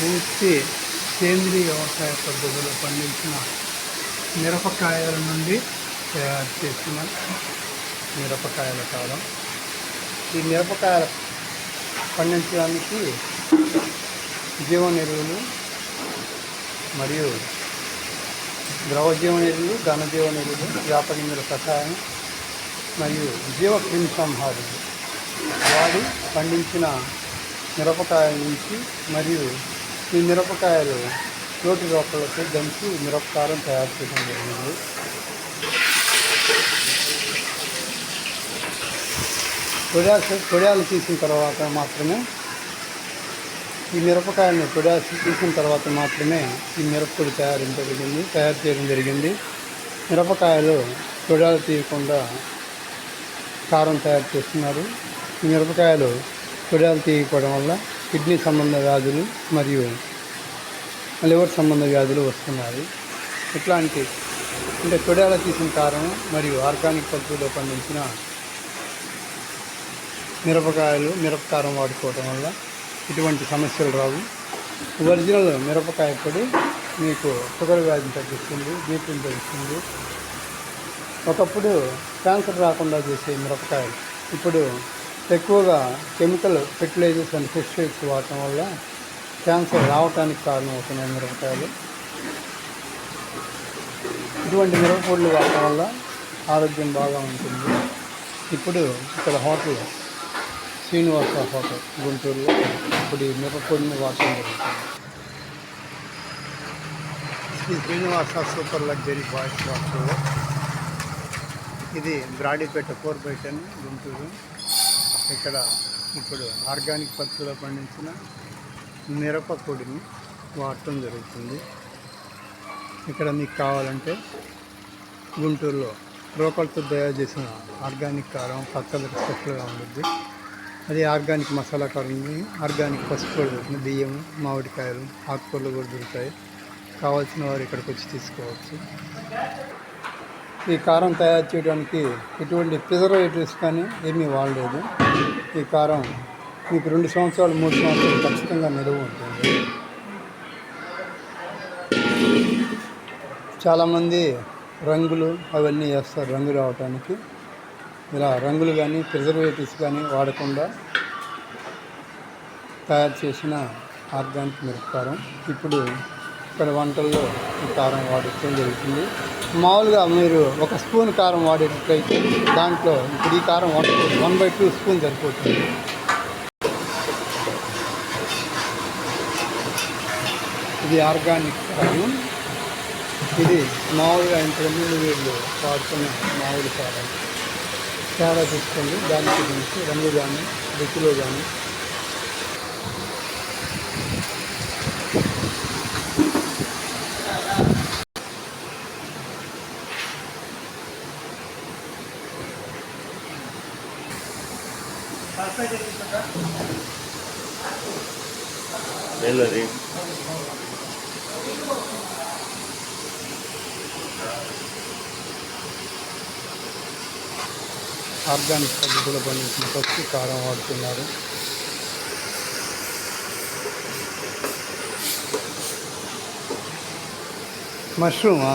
పూర్తి సేంద్రియ వ్యవసాయ పద్ధతిలో పండించిన మిరపకాయల నుండి తయారు చేసిన మిరపకాయల కాలం ఈ మిరపకాయల పండించడానికి జీవన ఎరువులు మరియు ద్రవ జీవన ఎరువులు ఘన జీవన ఎరువులు వ్యాపగింజల కషాయం మరియు జీవ క్రిమి సంహారులు వాడి పండించిన మిరపకాయల నుంచి మరియు ఈ మిరపకాయలు నోటి రోకలతో దంచి మిరపకారం తయారు చేయడం జరిగింది. తొడాలు తొడాలు తీసిన తర్వాత మాత్రమే ఈ మిరపకాయలను తొడాసి తీసిన తర్వాత మాత్రమే ఈ మిరపొడి తయారు జరిగింది తయారు చేయడం జరిగింది. మిరపకాయలు పొడాలు తీయకుండా కారం తయారు చేస్తున్నారు. ఈ మిరపకాయలు తొడాలు తీయకపోవడం వల్ల కిడ్నీ సంబంధ వ్యాధులు మరియు లివర్ సంబంధ వ్యాధులు వస్తున్నాయి. ఇట్లాంటి అంటే తొడాల తీసిన కారణం మరియు ఆర్గానిక్ పద్ధతిలో పండించిన మిరపకాయలు మిరపకారం వాడుకోవడం వల్ల ఇటువంటి సమస్యలు రావు. ఒరిజినల్ మిరపకాయ పొడి మీకు షుగర్ వ్యాధిని తగ్గిస్తుంది బీపీని తగ్గిస్తుంది. ఒకప్పుడు క్యాన్సర్ రాకుండా చేసే మిరపకాయలు ఇప్పుడు ఎక్కువగా కెమికల్ ఫెర్టిలైజర్స్ అండ్ పెస్టిసైడ్స్ వాడటం వల్ల క్యాన్సర్ రావడానికి కారణం అవుతున్నాయి మిరపకాయలు ఇటువంటి మిరపపొడులు వాడటం వల్ల ఆరోగ్యం బాగా ఉంటుంది. ఇప్పుడు ఇక్కడ హోటల్ శ్రీనివాస హోటల్ గుంటూరులో ఇప్పుడు ఈ మిరపపొడిని వాడటం జరుగుతుంది. Shri Srinivasa super luxury boys water ఇది Brodipet four by ten Guntur. ఇక్కడ ఇప్పుడు ఆర్గానిక్ పద్ధతిలో పండించిన మిరప పొడిని వాడటం జరుగుతుంది. ఇక్కడ మీకు కావాలంటే గుంటూరులో రోకల్తో తయారు చేసిన ఆర్గానిక్ కారం పక్కలకు స్పెషల్గా ఉంటుంది. అది ఆర్గానిక్ మసాలా కారం ఉంది ఆర్గానిక్ పసుపు కూడా దొరుకుతుంది. బియ్యం మామిడికాయలు ఆకుకూరలు కూడా దొరుకుతాయి. కావాల్సిన వారు ఇక్కడికి వచ్చి తీసుకోవచ్చు. ఈ కారం తయారు చేయడానికి ఎటువంటి ప్రిజర్వేటివ్స్ కానీ ఏమీ వాడలేదు. ఈ కారం మీకు రెండు సంవత్సరాలు మూడు సంవత్సరాలు ఖచ్చితంగా నిలువ ఉంటుంది. చాలామంది రంగులు అవన్నీ వేస్తారు రంగు రావటానికి. ఇలా రంగులు కానీ ప్రిజర్వేటివ్స్ కానీ వాడకుండా తయారు చేసిన ఆర్గానిక్ మిరపకారం. ఇప్పుడు కొన్ని వంటల్లో ఈ కారం వాడటం జరుగుతుంది. మామూలుగా మీరు ఒక స్పూన్ కారం వాడేటట్లయితే దాంట్లో ఇప్పుడు ఈ కారం one one by two spoon సరిపోతుంది. ఇది ఆర్గానిక్ కారం. ఇది మామూలుగా ఇంతకుముందు వీళ్ళు వాడుతున్న మామూలు కారం. తేడా తీసుకోండి దానికి గురించి రంగు కానీ రుచిలో కానీ వెళ్ళది ఆర్గానిక్ పద్ధతిలో పండించిన పచ్చి కారం వాడుతున్నారు మష్రూమా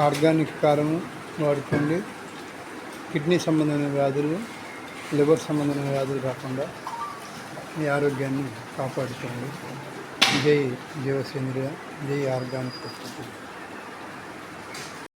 ఆర్గానిక్ కారము వాడుకోండి. కిడ్నీ సంబంధమైన వ్యాధులు లివర్ సంబంధమైన వ్యాధులు కాకుండా మీ ఆరోగ్యాన్ని కాపాడుకోండి. జై జీవసేంద్రియ జై ఆర్గానిక్